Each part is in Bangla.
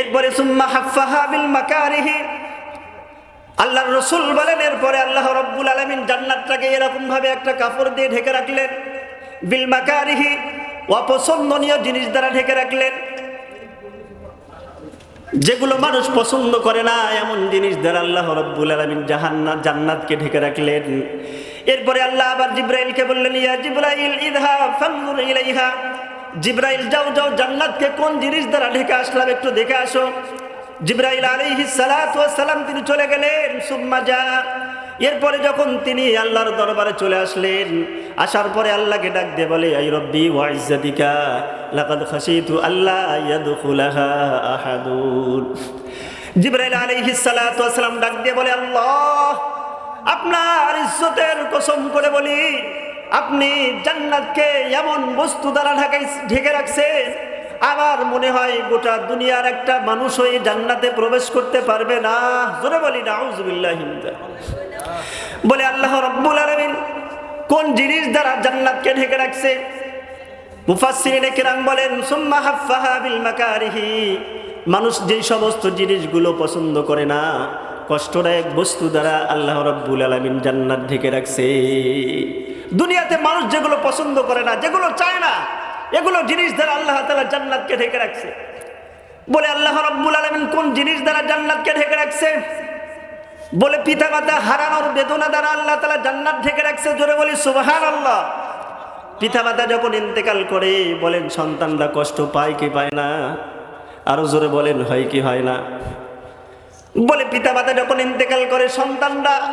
এরপরে সুম্মা হাফাহা বিল মাকারিহি। আল্লাহর রসুল বলেন, এরপরে আল্লাহ রব্বুল আলমিন জান্নাতটাকে এরকম ভাবে একটা কাপড় দিয়ে ঢেকে রাখলেন, বিল মাকারিহি, অপছন্দনীয় জিনিস দ্বারা ঢেকে রাখলেন। যেগুলো মানুষ পছন্দ করে না, এমন জিনিস দ্বারা আল্লাহ রব্বুল আলমিন জাহান্নাত, জান্নাতকে ঢেকে রাখলেন। এরপরে আল্লাহ আবার জিব্রাইলকে বললেন, ইয়া জিব্রাইল ইদহা ফানজুর ইলাইহা। জিব্রাইল, যাও যাও, জান্নাতকে কোন জিনিস দ্বারা ঢেকে আসলাম একটু দেখে আসো। জিব্রাইল ওয়াস সালাম তিনি চলে গেলেন, সুম্মা যা এরপরে যখন তিনি আল্লাহর দরবারে চলে আসলেন, আসার পরে আল্লাহকে ডাক দিয়ে বলে, আই রব্বি, ওয়া ইজ্জাতিকা, লাকাদ খাশিতু আল্লাহ ইয়াদখুলাহা আহাদুন। জিব্রাইল আলাইহিস সালাতু ওয়াস সালাম ডাক দিয়ে বলে, আল্লাহ, আপনার ইজ্জতের কসম করে বলি আপনি জান্নাতকে এমন বস্তু দ্বারা ঢাকাই ঢেকে রাখছেন, আমার মনে হয় গোটা দুনিয়ার একটা মানুষ ওই জান্নাতে প্রবেশ করতে পারবে না। জোরে বলি না বলে আল্লাহ রব্বুল আলামিন, কোন জিনিস দ্বারা জান্নাতকে ঢেকে রাখছে? বলেন মানুষ যেই সমস্ত জিনিসগুলো পছন্দ করে না কষ্টদায়ক বস্তু দ্বারা আল্লাহ রব্বুল আলামিন জান্নাত ঢেকে রাখছে। দুনিয়াতে মানুষ যেগুলো পছন্দ করে না, যেগুলো চায় না, এগুলো জিনিস দ্বারা আল্লাহ তালা জান্নাতকে ঢেকে রাখছে। বলে আল্লাহ রব্বুল আলামিন কোন জিনিস দ্বারা জান্নাতকে ঢেকে রাখছে? বলে পিতা মাতা হারানোর বেদনা দ্বারা আল্লাহ তালা জান্নাত ঢেকে রাখছে, জোরে বলি সুবাহান আল্লাহ পিতা মাতা যখন ইন্তেকাল করে, বলেন সন্তানরা কষ্ট পায় কি পায় না? আরও জোরে বলেন, হয় কি হয় না? বলে পিতা মাতা যখন ইন্তেকাল করে, সন্তানরা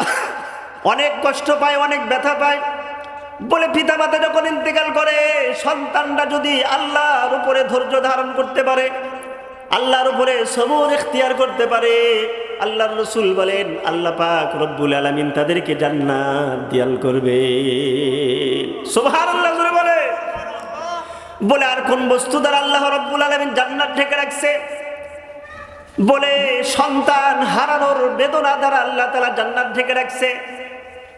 অনেক কষ্ট পায়, অনেক ব্যথা পায়। বলে পিতা মাতা যখন ইন্তেকাল করে, সন্তানরা যদি আল্লাহর উপরে ধৈর্য ধারণ করতে পারে, আল্লাহর উপরে সবর এখতিয়ার করতে পারে, আল্লাহর রসুল বলেন, আল্লাহ পাক রব্বুল আলমিন তাদেরকে জান্নাত দিয়াল করবে। সোভার আল্লাহ বলে। বলে আর কোন বস্তু দ্বারা আল্লাহ রব্বুল আলমিন জান্নাত ঢেকে রাখছে? বলে সন্তান হারানোর বেদনা দ্বারা আল্লাহ তালা জান্নাত ঢেকে রাখছে।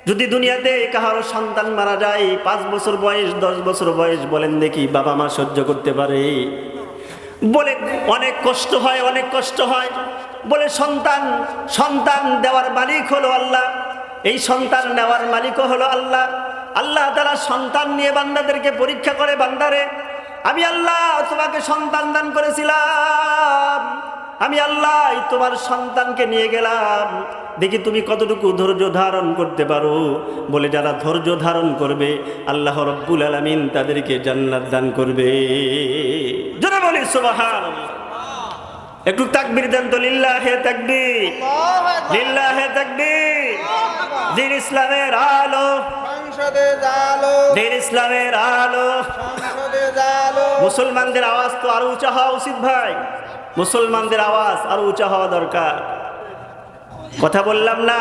যদি দুনিয়াতে কাহারো সন্তান মারা যায়, পাঁচ বছর বয়স, দশ বছর বয়স, বলেন দেখি বাবা মা সহ্য করতে পারে। বলে অনেক কষ্ট হয়, অনেক কষ্ট হয়। বলে সন্তান সন্তান দেওয়ার মালিক হলো আল্লাহ। এই সন্তান নেওয়ার মালিকও হলো আল্লাহ। আল্লাহ তারা সন্তান নিয়ে বান্দাদেরকে পরীক্ষা করে বান্দারে, আমি আল্লাহ তোমাকে সন্তান দান করেছিলাম। আমি আল্লাহ তোমার সন্তানকে নিয়ে গেলাম। দেখি তুমি কতটুকু ধৈর্য ধারণ করতে পারো? বলে যারা ধৈর্য ধারণ করবে আল্লাহ রব্বুল আলমিন তাদেরকে জান্নাত দান করবে। জোরে বলি সুবাহান একটু তাকবির দেন তো তাকবির। লিল্লাহে তাকবির। দিন ইসলামের আলো। দিন ইসলামের আলো। মুসলমানদের আওয়াজ তো আরও উঁচা হওয়া উচিত ভাই। মুসলমানদের আওয়াজ আরও উঁচা হওয়া দরকার। কথা বললাম না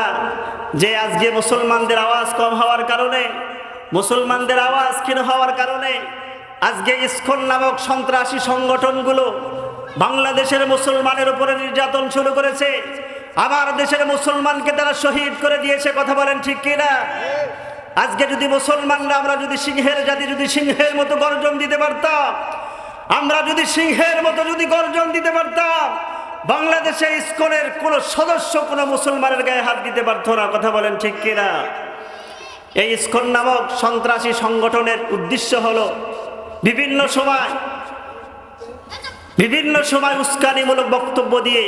যে আজকে মুসলমানদের আওয়াজ কম হওয়ার কারণে, মুসলমানদের আওয়াজ ক্ষীণ হওয়ার কারণে আজকে ইস্কন নামক সন্ত্রাসী সংগঠনগুলো বাংলাদেশের মুসলমানের উপরে নির্যাতন শুরু করেছে। আমার দেশের মুসলমানকে তারা শহীদ করে দিয়েছে, কথা বলেন ঠিক কিনা? আজকে যদি মুসলমানরা আমরা যদি সিংহের জাতি, যদি সিংহের মতো গর্জন দিতে পারতাম আমরা যদি সিংহের মতো যদি গর্জন দিতে পারতাম, বাংলাদেশে ইস্কনের কোন সদস্য, কোন মুসলমানের গায়ে হাত দিতে পারতো না। কথা বলেন ঠিক কিনা? এই ইস্কন নামক সন্ত্রাসী সংগঠনের উদ্দেশ্য হলো, বিভিন্ন সময় বিভিন্ন সময় উস্কানিমূলক বক্তব্য দিয়ে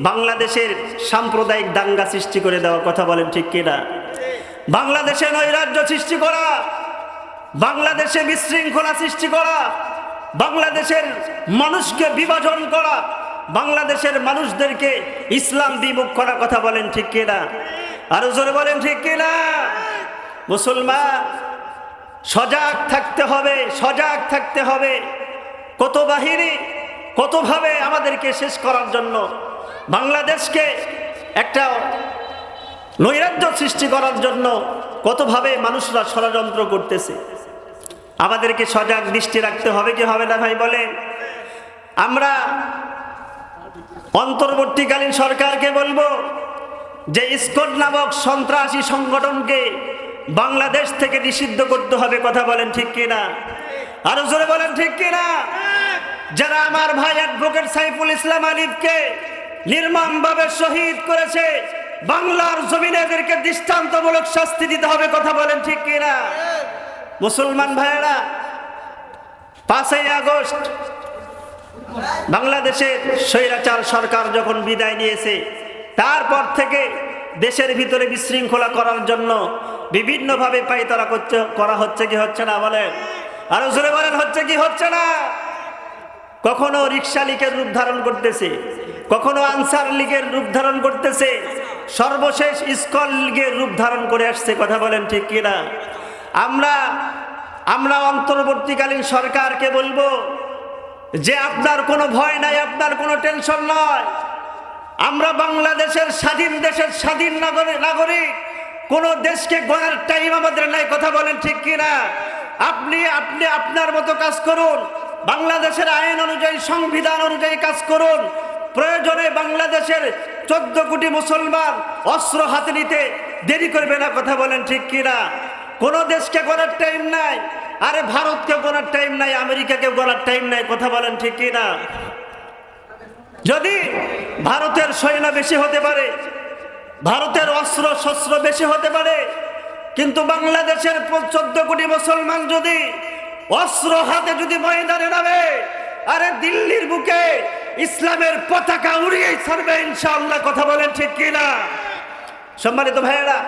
বাংলাদেশের সাম্প্রদায়িক দাঙ্গা সৃষ্টি করে দেওয়া। কথা বলেন ঠিক কিনা? বাংলাদেশে নৈরাজ্য সৃষ্টি করা, বাংলাদেশে বিশৃঙ্খলা সৃষ্টি করা বাংলাদেশের মানুষকে বিভাজন করা, বাংলাদেশের মানুষদেরকে ইসলাম বিমুখ করা কথা বলেন ঠিক কিনা? আরও জোরে বলেন ঠিক কিনা? মুসলমান, সজাগ থাকতে হবে, সজাগ থাকতে হবে। কত বাহিনী, কতভাবে আমাদেরকে শেষ করার জন্য বাংলাদেশকে একটা নৈরাজ্য সৃষ্টি করার জন্য কতভাবে মানুষরা ষড়যন্ত্র করতেছে? আমাদেরকে সজাগ দৃষ্টি রাখতে হবে কি হবে না ভাই বলেন? আমরা অন্তর্বর্তীকালীন সরকারকে বলব যে ইস্কট নামক সন্ত্রাসী সংগঠনকে বাংলাদেশ থেকে নিষিদ্ধ করতে হবে, কথা বলেন ঠিক কিনা? আরও জোরে বলেন ঠিক কিনা? যারা আমার ভাই অ্যাডভোকেট সাইফুল ইসলাম আলিফকে নির্মমভাবে শহীদ করেছে, বাংলার জমিনে এদেরকে দৃষ্টান্তমূলক শাস্তি দিতে হবে, কথা বলেন ঠিক কিনা? মুসলমান ভাইয়েরা, পাঁচই আগস্ট বাংলাদেশের স্বৈরাচার সরকার যখন বিদায় নিয়েছে, তারপর থেকে দেশের ভিতরে বিশৃঙ্খলা করার জন্য বিভিন্নভাবে পাইতারা করছে করা হচ্ছে কি হচ্ছে না বলেন? আরও জোরে বলেন, হচ্ছে কি হচ্ছে না? কখনো রিক্সা লীগের রূপ ধারণ করতেছে, কখনো আনসার লীগের রূপ ধারণ করতেছে, সর্বশেষ স্কল লীগের রূপ ধারণ করে আসছে, কথা বলেন ঠিক কিনা? আমরা আমরা অন্তর্বর্তীকালীন সরকারকে বলব যে আপনার কোনো ভয় নাই, আপনার কোনো টেনশন নয়। আমরা বাংলাদেশের স্বাধীন দেশের স্বাধীন নাগরিক, কোন দেশকে গড়ার টাইম আমাদের নাই, কথা বলেন ঠিক কিনা? আপনি আপনি আপনার মতো কাজ করুন, বাংলাদেশের আইন অনুযায়ী, সংবিধান অনুযায়ী কাজ করুন। প্রয়োজনে বাংলাদেশের চোদ্দ কোটি মুসলমান অস্ত্র হাতে নিতে দেরি করবে না, কথা বলেন ঠিক কিনা? কোন দেশকে গড়ার টাইম নাই। আরে ভারতকে গড়ার টাইম নাই আমেরিকাকে গড়ার টাইম নাই, কথা বলেন ঠিক কিনা যদি ভারতের সৈন্য বেশি হতে পারে, ভারতের অস্ত্র শস্ত্র বেশি হতে পারে, কিন্তু বাংলাদেশের চোদ্দ কোটি মুসলমান যদি অস্ত্র হাতে যদি ময়দানে নামে, আরে দিল্লির বুকে ইসলামের পতাকা উড়িয়েই ছাড়বে ইনশাআল্লাহ, কথা বলেন ঠিক কিনা সম্মানিত ভাইয়েরা,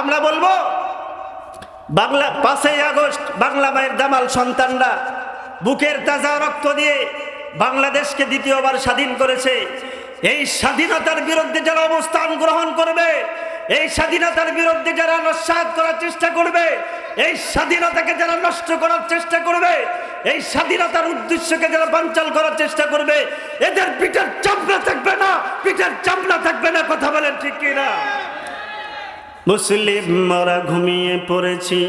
আমরা বলব বাংলা, পাঁচই আগস্ট বাংলা মায়ের দামাল সন্তানরা বুকের তাজা রক্ত দিয়ে বাংলাদেশকে দ্বিতীয়বার স্বাধীন করেছে। এই স্বাধীনতার বিরুদ্ধে যারা অবস্থান গ্রহণ করবে, এই স্বাধীনতার বিরুদ্ধে যারা নস্বাত করার চেষ্টা করবে, এই স্বাধীনতাকে যারা নষ্ট করার চেষ্টা করবে, এই স্বাধীনতার উদ্দেশ্যকে যারা বাঞ্চাল করার চেষ্টা করবে, এদের পিঠের চামড়া থাকবে না, পিঠের চামড়া থাকবে না, কথা বলেন ঠিক কিনা? মুসলিম মরা ঘুমিয়ে পড়েছি,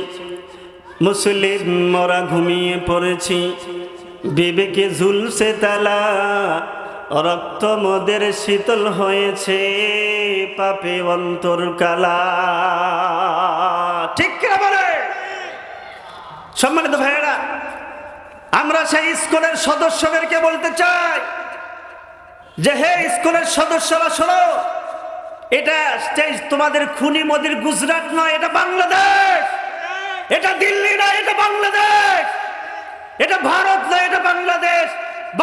মুসলিম মরা ঘুমিয়ে পড়েছি। বিবেকে ঝুলছে তালা, রক্ত মদের শীতল হয়েছে, পাপে অন্তর কালা। ঠিক বলে? সম্মানিত ভাইয়েরা, আমরা সেই স্কুলের সদস্যদেরকে বলতে চাই যে, হে স্কুলের সদস্যরা শোনো এটা তোমাদের খুনি মোদির গুজরাট নয়, এটা বাংলাদেশ। এটা দিল্লি নয়, এটা বাংলাদেশ। এটা ভারত নয়, এটা বাংলাদেশ।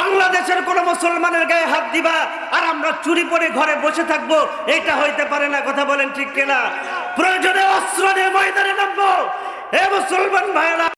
বাংলাদেশের কোন মুসলমানের গায়ে হাত দিবা আর আমরা চুরি পরে ঘরে বসে থাকব, এটা হইতে পারে না, কথা বলেন ঠিক কিনা? প্রয়োজনে অস্ত্র নিয়ে ময়দানে নামবো। এ মুসলমান ভাইরা